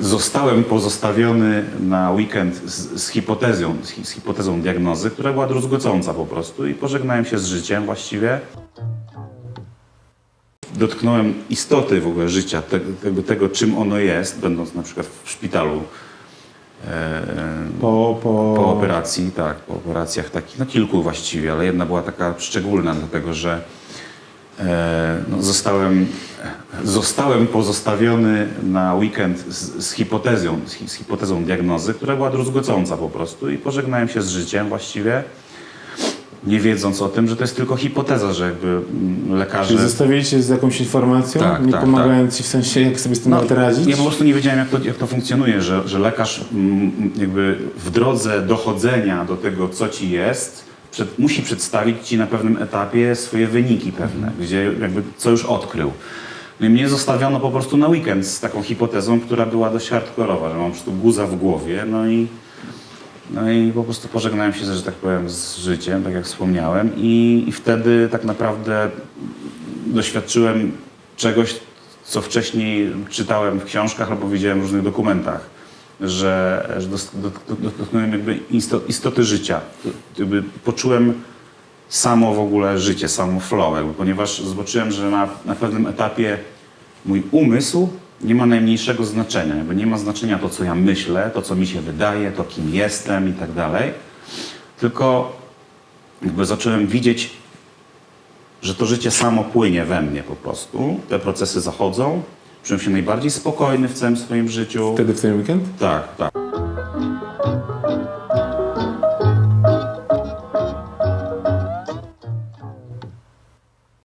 Zostałem pozostawiony na weekend z, z hipotezą, z, z hipotezą diagnozy, która była druzgocąca po prostu i pożegnałem się z życiem właściwie. Dotknąłem istoty w ogóle życia, te, jakby tego czym ono jest, będąc na przykład w szpitalu e, Po, po... po operacji, tak, po operacjach takich, no kilku właściwie, ale jedna była taka szczególna, dlatego że e, no, zostałem, zostałem pozostawiony na weekend z, z hipotezą, z, z hipotezą diagnozy, która była druzgocąca po prostu i pożegnałem się z życiem właściwie, nie wiedząc o tym, że to jest tylko hipoteza, że jakby mm, lekarze... Czyli zostawili cię z jakąś informacją, Tak, nie tak, pomagając ci w sensie, jak sobie z tym nawet radzić? Ja po prostu nie wiedziałem, jak to, jak to funkcjonuje, że, że lekarz mm, jakby w drodze dochodzenia do tego, co ci jest, przed, musi przedstawić ci na pewnym etapie swoje wyniki pewne, gdzie jakby co już odkrył. No mnie zostawiono po prostu na weekend z taką hipotezą, która była dość hardkorowa, że mam po prostu guza w głowie, no i, no i po prostu pożegnałem się, że tak powiem, z życiem, tak jak wspomniałem i, i wtedy tak naprawdę doświadczyłem czegoś, co wcześniej czytałem w książkach albo widziałem w różnych dokumentach, że, że dotknąłem jakby isto- istoty życia. Jakby poczułem samo w ogóle życie, samo flow, jakby, ponieważ zobaczyłem, że na, na pewnym etapie mój umysł nie ma najmniejszego znaczenia. Jakby nie ma znaczenia to, co ja myślę, to, co mi się wydaje, to, kim jestem i tak dalej. Tylko jakby zacząłem widzieć że to życie samo płynie we mnie po prostu. Te procesy zachodzą. Czułem się najbardziej spokojny w całym swoim życiu. Wtedy w ten weekend? Tak, tak.